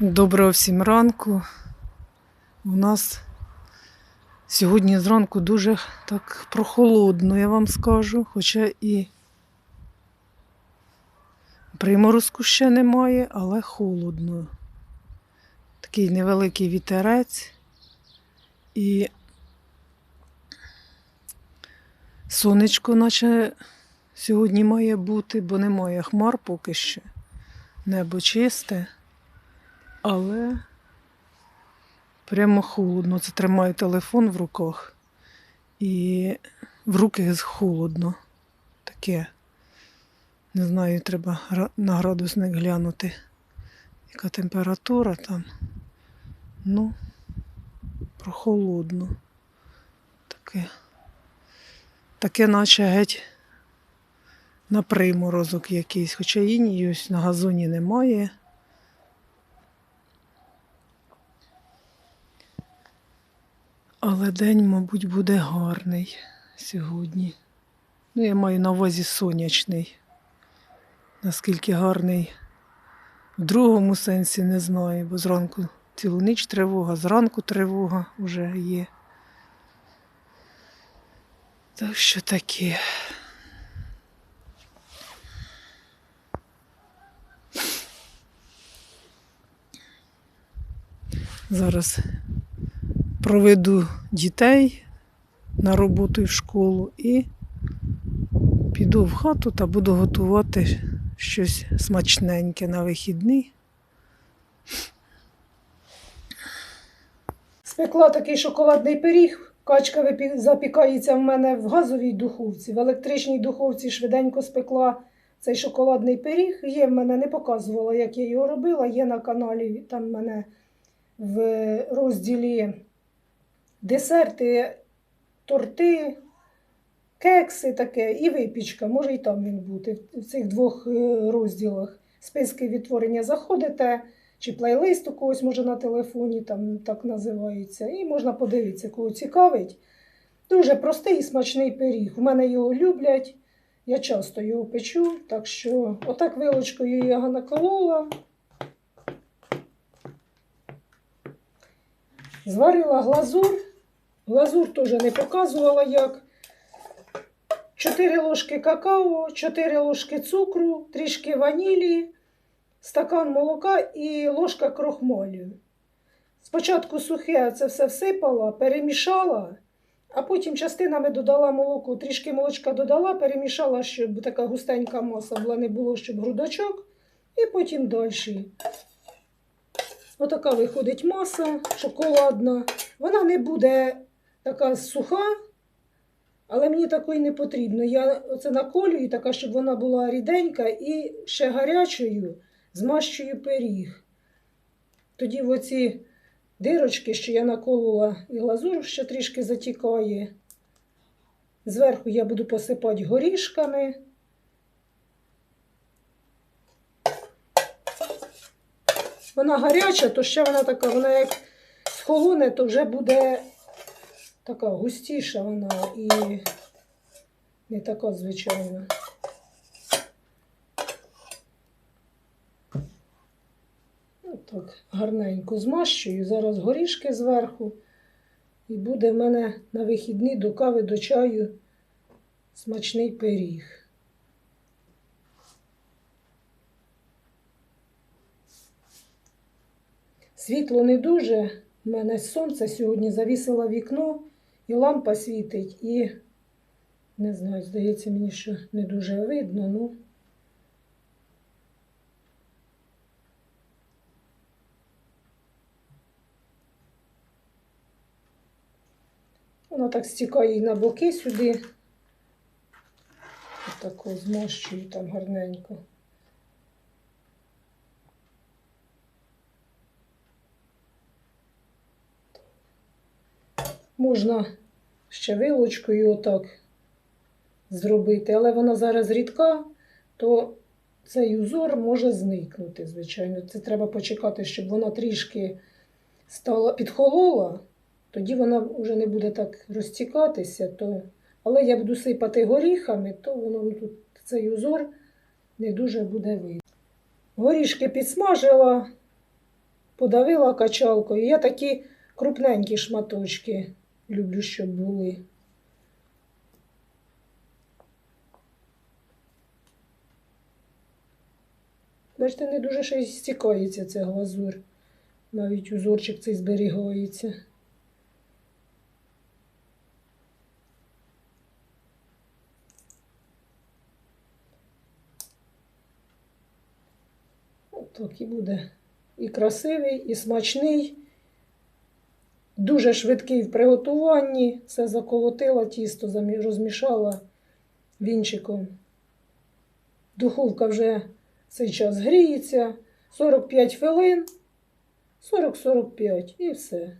Доброго всім ранку. У нас сьогодні зранку дуже так прохолодно, я вам скажу, хоча і приморозку ще немає, але холодно. Такий невеликий вітерець і сонечко, наче сьогодні має бути, бо немає хмар поки що. Небо чисте. Але прямо холодно. Це тримаю телефон в руках і в руки холодно. Таке. Не знаю, треба на градусник глянути, яка температура там. Ну, прохолодно. Таке. Таке, наче геть на приморозок якийсь, хоча інії ось на газоні немає. Але день, мабуть, буде гарний сьогодні. Ну, я маю на увазі сонячний. Наскільки гарний в другому сенсі не знаю, бо зранку цілу ніч тривога, зранку тривога вже є. Так що таке. Зараз проведу дітей на роботу і в школу і піду в хату та буду готувати щось смачненьке на вихідний. Спекла такий шоколадний пиріг. Качка запікається в мене в газовій духовці. В електричній духовці швиденько спекла цей шоколадний пиріг. Є в мене, не показувала, як я його робила. Є на каналі там в мене в розділі десерти, торти, кекси таке і випічка. Може і там він бути в цих двох е, розділах. Списки відтворення заходите чи плейлист у когось може на телефоні, там так називається. І можна подивитися, кого цікавить. Дуже простий і смачний пиріг. У мене його люблять. Я часто його печу, так що отак вилочкою я його наколола. Зварила глазур. Глазур теж не показувала як. 4 ложки какао, 4 ложки цукру, трішки ванілі, стакан молока і ложка крохмалю. Спочатку сухе це все всипала, перемішала, а потім частинами додала молоко, трішки молочка додала, перемішала, щоб така густенька маса була, не було, щоб грудочок, і потім далі. Отака виходить маса шоколадна. Вона не буде така суха, але мені такої не потрібно. Я оце наколюю, така, щоб вона була ріденька і ще гарячою змащую пиріг. Тоді в оці дирочки, що я наколола, і глазур ще трішки затікає. Зверху я буду посипати горішками. Вона гаряча, то ще вона така, вона як схолоне, то вже буде така густіша вона і не така звичайна. Так, гарненько змащую. Зараз горішки зверху. І буде в мене на вихідні до кави, до чаю смачний пиріг. Світло не дуже. У мене сонце сьогодні завісило вікно, і лампа світить, і не знаю, здається мені, що не дуже видно. Ну, Воно так стікає на боки сюди. Отако змощую там гарненько. Можна ще вилочкою отак зробити, але вона зараз рідка, то цей узор може зникнути, звичайно. Це треба почекати, щоб вона трішки стала підхолола, тоді вона вже не буде так розтікатися. То... Але я буду сипати горіхами, то воно тут цей узор не дуже буде видно. Горішки підсмажила, подавила качалкою. Я такі крупненькі шматочки люблю, щоб були. Бачите, не дуже ще й стікається ця глазур. Навіть узорчик цей зберігається. От так і буде і красивий, і смачний. Дуже швидкий в приготуванні. Все заколотила, тісто розмішала вінчиком. Духовка вже цей час гріється. 45 хвилин. 40-45 і все.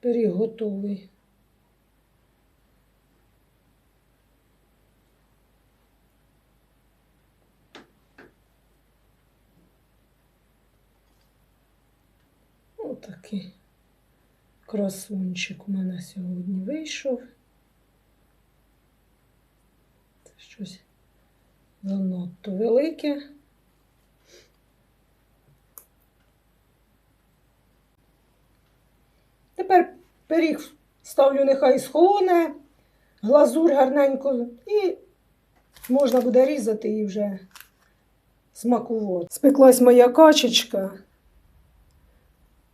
Пиріг готовий. Отакий красунчик у мене сьогодні вийшов. Це щось занадто велике. Тепер пиріг ставлю нехай схолоне, глазур гарненько і можна буде різати і вже смакувати. Спеклась моя качечка.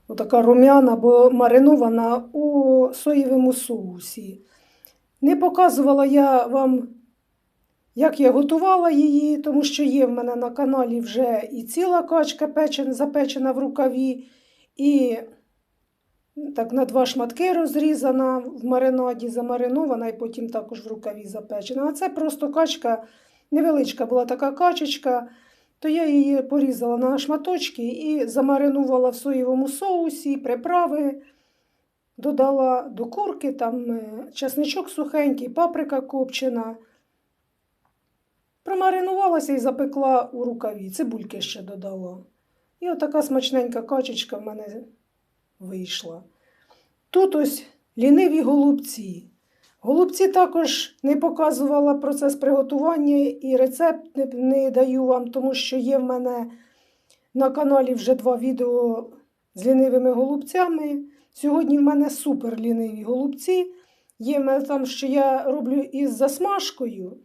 Отака рум'яна, бо маринована у соєвому соусі. Не показувала я вам, як я готувала її, тому що є в мене на каналі вже і ціла качка печен, запечена в рукаві, і так на два шматки розрізана в маринаді, замаринована, і потім також в рукаві запечена. А це просто качка, невеличка була така качечка, то я її порізала на шматочки і замаринувала в соєвому соусі, приправи, додала до курки, там е, чесничок сухенький, паприка копчена. Промаринувалася і запекла у рукаві. Цибульки ще додала. І отака смачненька качечка в мене вийшла. Тут ось ліниві голубці. Голубці також не показувала процес приготування і рецепт не, не даю вам, тому що є в мене на каналі вже два відео з лінивими голубцями. Сьогодні в мене супер ліниві голубці. Є в мене там, що я роблю із засмажкою,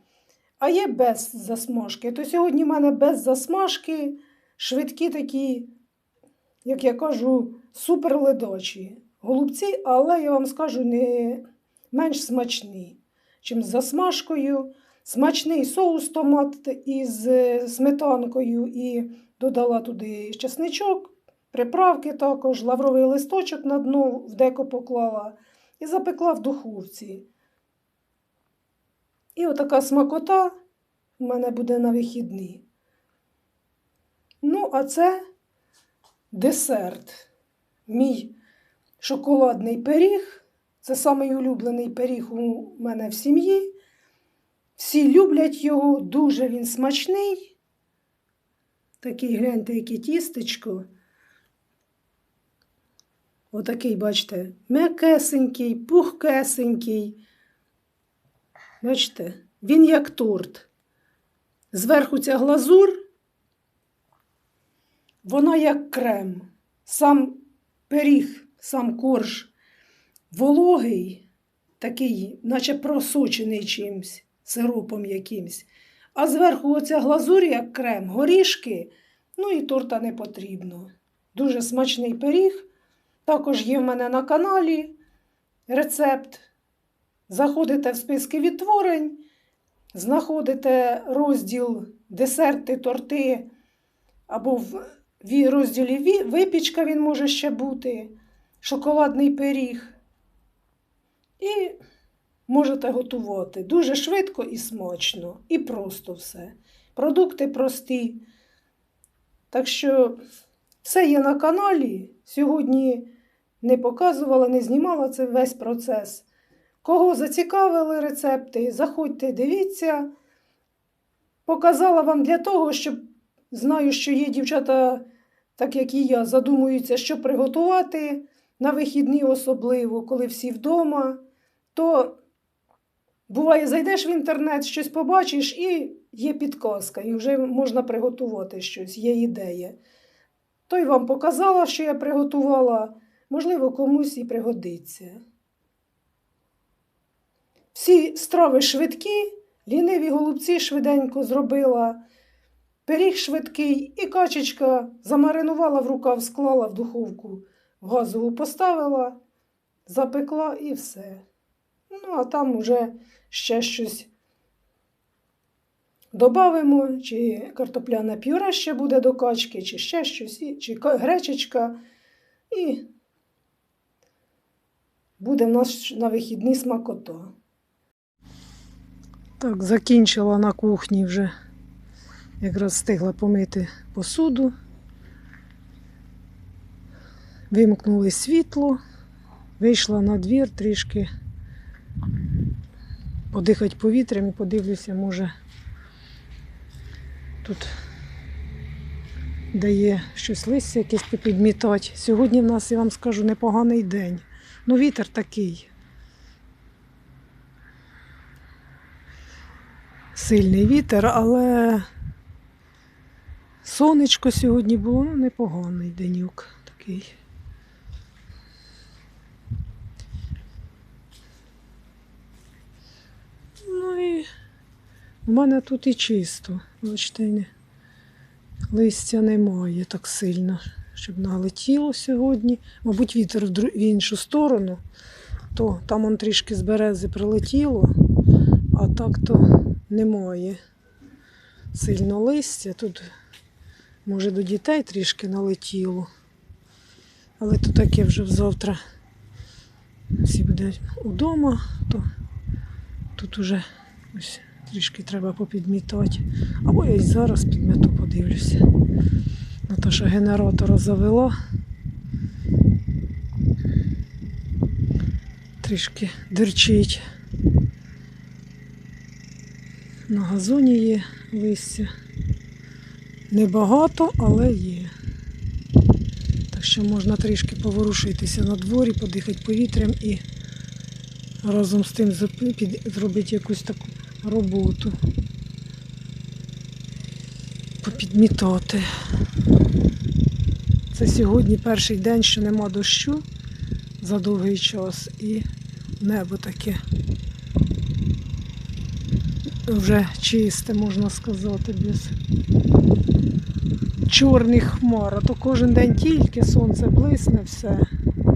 а є без засмажки. То сьогодні в мене без засмажки швидкі такі, як я кажу, супер ледочі голубці, але я вам скажу, не менш смачний, чим з засмажкою. Смачний соус томат із е, сметанкою і додала туди чесничок, приправки також, лавровий листочок на дно в деко поклала і запекла в духовці. І отака смакота у мене буде на вихідні. Ну, а це десерт. Мій шоколадний пиріг. Це самий улюблений пиріг у мене в сім'ї. Всі люблять його, дуже він смачний. Такий, гляньте, яке тістечко. Отакий, бачите, м'якесенький, пухкесенький. Бачите, він як торт. Зверху ця глазур, вона як крем. Сам пиріг, сам корж вологий, такий, наче просочений чимсь, сиропом якимсь. А зверху оця глазурь, як крем, горішки, ну і торта не потрібно. Дуже смачний пиріг. Також є в мене на каналі рецепт. Заходите в списки відтворень, знаходите розділ десерти, торти, або в розділі випічка він може ще бути, шоколадний пиріг. І можете готувати дуже швидко і смачно, і просто все. Продукти прості. Так що все є на каналі. Сьогодні не показувала, не знімала це весь процес. Кого зацікавили рецепти, заходьте, дивіться. Показала вам для того, щоб знаю, що є дівчата, так як і я, задумуються, що приготувати на вихідні особливо, коли всі вдома. То буває, зайдеш в інтернет, щось побачиш, і є підказка, і вже можна приготувати щось, є ідея. То й вам показала, що я приготувала. Можливо, комусь і пригодиться. Всі страви швидкі, ліниві голубці швиденько зробила. Пиріг швидкий і качечка замаринувала в рукав, склала в духовку, в газову поставила, запекла і все. Ну, а там уже ще щось добавимо, чи картопляне пюре ще буде до качки, чи ще щось, чи гречечка. І буде в нас на вихідні смакота. Так, закінчила на кухні вже. Якраз встигла помити посуду. Вимкнули світло, вийшла на двір трішки подихати повітрям і подивлюся, може тут дає щось листя якесь попідмітати. Сьогодні в нас, я вам скажу, непоганий день. Ну, вітер такий. сильний вітер, але сонечко сьогодні було ну, непоганий денюк такий. Ну і в мене тут і чисто. Бачите, листя немає так сильно, щоб налетіло сьогодні. Мабуть, вітер в іншу сторону, то там он трішки з берези прилетіло, а так то немає сильно листя. Тут, може, до дітей трішки налетіло. Але то таке вже завтра всі будуть удома, то тут уже ось трішки треба попідмітати. Або я й зараз підмету подивлюся. Наташа генератора завела. Трішки дерчить. На газоні є листя. Небагато, але є. Так що можна трішки поворушитися на дворі, подихати повітрям і разом з тим зробити якусь таку роботу. Попідмітати. Це сьогодні перший день, що нема дощу за довгий час і небо таке вже чисте, можна сказати, без чорних хмар. А то кожен день тільки сонце блисне, все.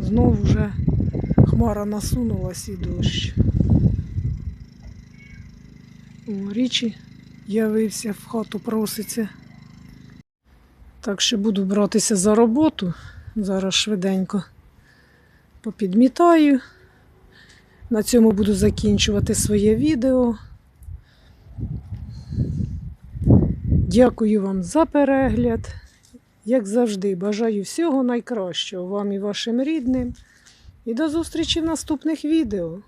Знов вже хмара насунулась і дощ. Річі явився, в хату проситься. Так що буду братися за роботу. Зараз швиденько попідмітаю. На цьому буду закінчувати своє відео. Дякую вам за перегляд. Як завжди, бажаю всього найкращого вам і вашим рідним. І до зустрічі в наступних відео.